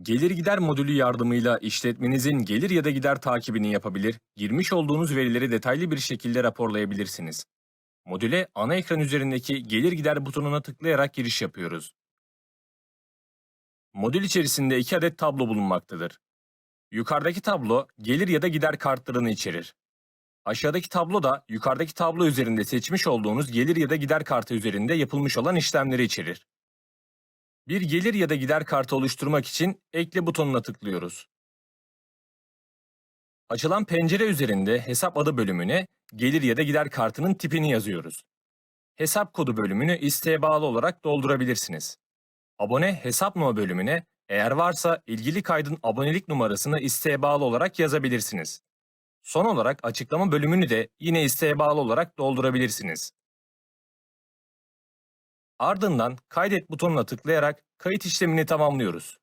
Gelir gider modülü yardımıyla işletmenizin gelir ya da gider takibini yapabilir, girmiş olduğunuz verileri detaylı bir şekilde raporlayabilirsiniz. Modüle ana ekran üzerindeki gelir gider butonuna tıklayarak giriş yapıyoruz. Modül içerisinde iki adet tablo bulunmaktadır. Yukarıdaki tablo gelir ya da gider kartlarını içerir. Aşağıdaki tablo da yukarıdaki tablo üzerinde seçmiş olduğunuz gelir ya da gider kartı üzerinde yapılmış olan işlemleri içerir. Bir gelir ya da gider kartı oluşturmak için ekle butonuna tıklıyoruz. Açılan pencere üzerinde hesap adı bölümüne gelir ya da gider kartının tipini yazıyoruz. Hesap kodu bölümünü isteğe bağlı olarak doldurabilirsiniz. Abone hesap numara bölümüne eğer varsa ilgili kaydın abonelik numarasını isteğe bağlı olarak yazabilirsiniz. Son olarak açıklama bölümünü de yine isteğe bağlı olarak doldurabilirsiniz. Ardından kaydet butonuna tıklayarak kayıt işlemini tamamlıyoruz.